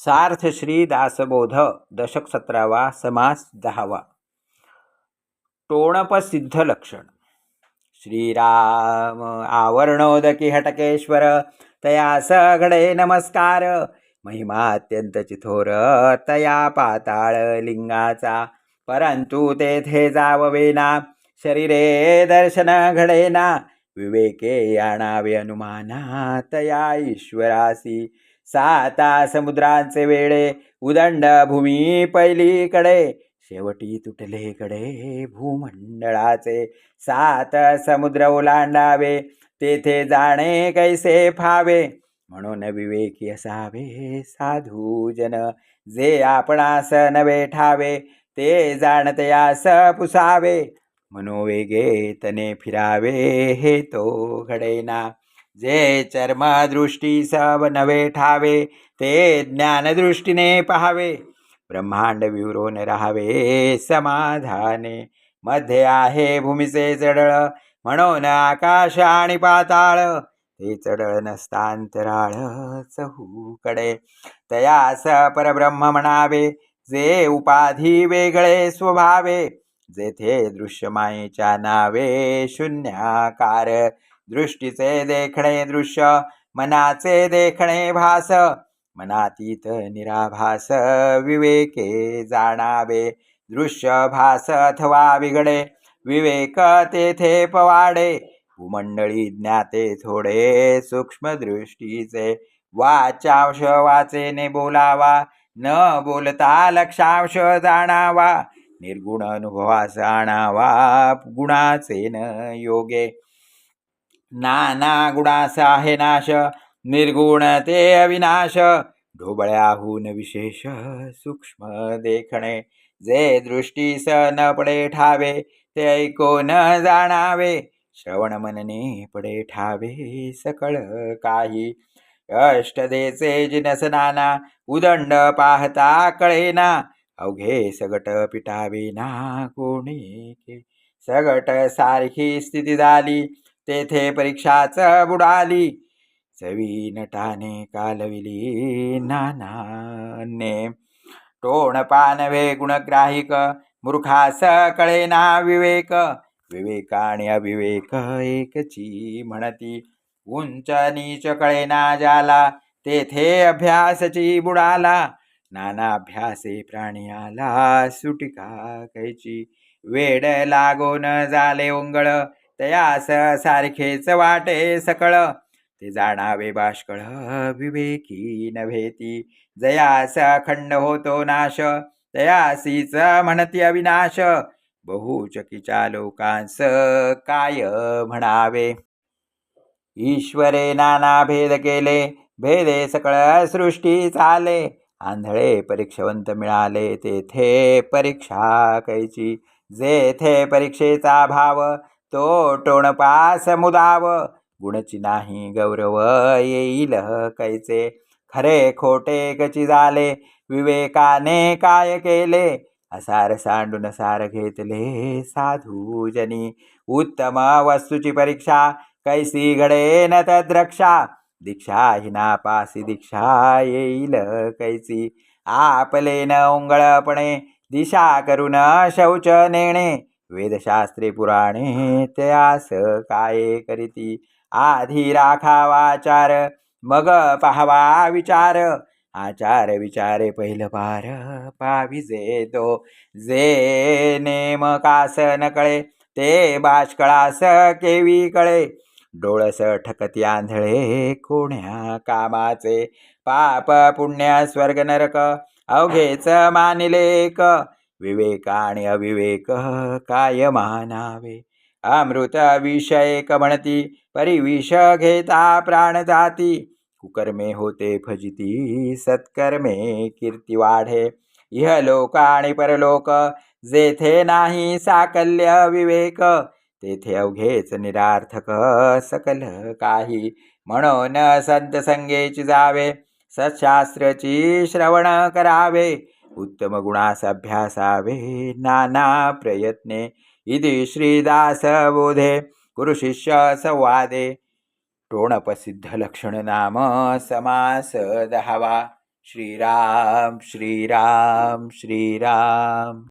सार्थ श्री दासबोध दशक सतरावा समास दहावा टोणपसिद्ध लक्षण श्रीराम आवरणोदकी हटकेश्वर तया घडे नमस्कार. महिमा अत्यंत चिथोर तया पाताळ लिंगाचा. परंतु तेथे जाववेना शरीरे दर्शन घडेना विवेके आणावे अनुमाना. तया ईश्वरासी. साता समुद्रांचे वेळे उदंड भूमी पहिलीकडे. शेवटी तुटले कडे भूमंडळाचे सात समुद्र ओलांडावे तेथे जाणे कैसे फावे? म्हणून विवेकी असावे साधू जन जे आपणास नवे ठावे ते जाणतयास पुसावे. मनोवेगे तने फिरावे हे तो घडेना. जे चर्मदृष्टी सब नवे ठावे ते ज्ञानदृष्टीने पहावे ब्रह्मांड विवरून राहावे समाधाने मध्ये आहे भूमीचे चढळ म्हणून आकाश आणि पाताळ ते चढळ नसतांतराळ चहूकडे तयास परब्रह्म म्हणावे जे उपाधी वेगळे स्वभावे जेथे दृश्यमायेच्या नावे शून्याकार दृष्टीचे देखणे दृश्य मनाचे देखणे भास मनातीत निराभास विवेके जाणावे दृश्य भास अथवा विघडे विवेक तेथे पवाडे भूमंडळी ज्ञाते थोडे सूक्ष्म दृष्टीचे वाचांश वाचेने बोलावा न बोलता लक्षांश जाणावा निर्गुण अनुभवास आणावा गुणाचे न योगे नाना गुणास आहे नाश निर्गुण ते अविनाश. ढोबळ्याहून विशेष सूक्ष्म देखणे जे दृष्टीस न पडे ठावे ते ऐकून जाणावे. श्रवण मनने पडे ठावे सकळ काही. अष्टदेचे जिनस नाना उदंड पाहता कळेना. अवघे सगट पिटावे ना कोणी सगट सारखी स्थिती झाली. तेथे परीक्षाच बुडाली. सवी नटाने कालविली नानाने. टोण पानवे गुणग्राहिक मूर्खास कळेना विवेक. विवेक आणि अविवेक एकची म्हणती उंच नीच कळेना जाला तेथे अभ्यासची बुडाला. नाना अभ्यासे प्राणी आला सुटिका कैची वेड लागून झाले ओंगळ तयास सारखेच वाटे सकळ. ते जाणावे बाष्कळ विवेकी नव्हेती जयास खंड होतो नाश. तयासीच म्हणती अविनाश. बहुचकीच्या लोकांस काय म्हणावे? ईश्वरे नाना भेद केले. भेदे सकळ सृष्टी चाले. आंधळे परीक्षवंत मिळाले. तेथे परीक्षा कैची. जेथे परीक्षेचा भाव. तो टोणपास मुदाव. गुणची नाही गौरव येईल कैचे खरे खोटे कची झाले? विवेकाने काय केले? असार सांडून सार घेतले साधू जनी. उत्तम वस्तूची परीक्षा कैसी घडे न तद्रक्षा? दीक्षा हिना पासी दीक्षा येईल कैसी? आपले न उंगळपणे दिशा करून शौच नेणे. वेदशास्त्रे पुराणे त्यास काय करीती? आधी राखावाचार मग पाहावा विचार. आचार विचारे पहिलं पार पाविजे तो जे नेमकास न कळे ते बाष्कळास केवी कळे. डोळस ठकती आंधळे कोण्या कामाचे? पाप पुण्य स्वर्ग नरक अवघेच मानिले विवेक आणि अविवेक काय मानावे? अमृत विषयक म्हणती परिविष घेता प्राण जाती. कुकर्मे होते फजिती सत्कर्मे कीर्ती वाढे. इह लोक आणि परलोक जेथे नाही साकल्य विवेक तेथे अवघेच निरार्थक सकल काही. म्हणून संत संगेची जावे सत्शास्त्रची श्रवण करावे. उत्तम गुणास अभ्यासावे नाना प्रयत्ने. इति श्रीदास बोधे टोणपसिद्धलक्षणनाम संवादे टोणपसिद्ध लक्षण नाम समास दहावा श्रीराम श्रीराम श्रीराम.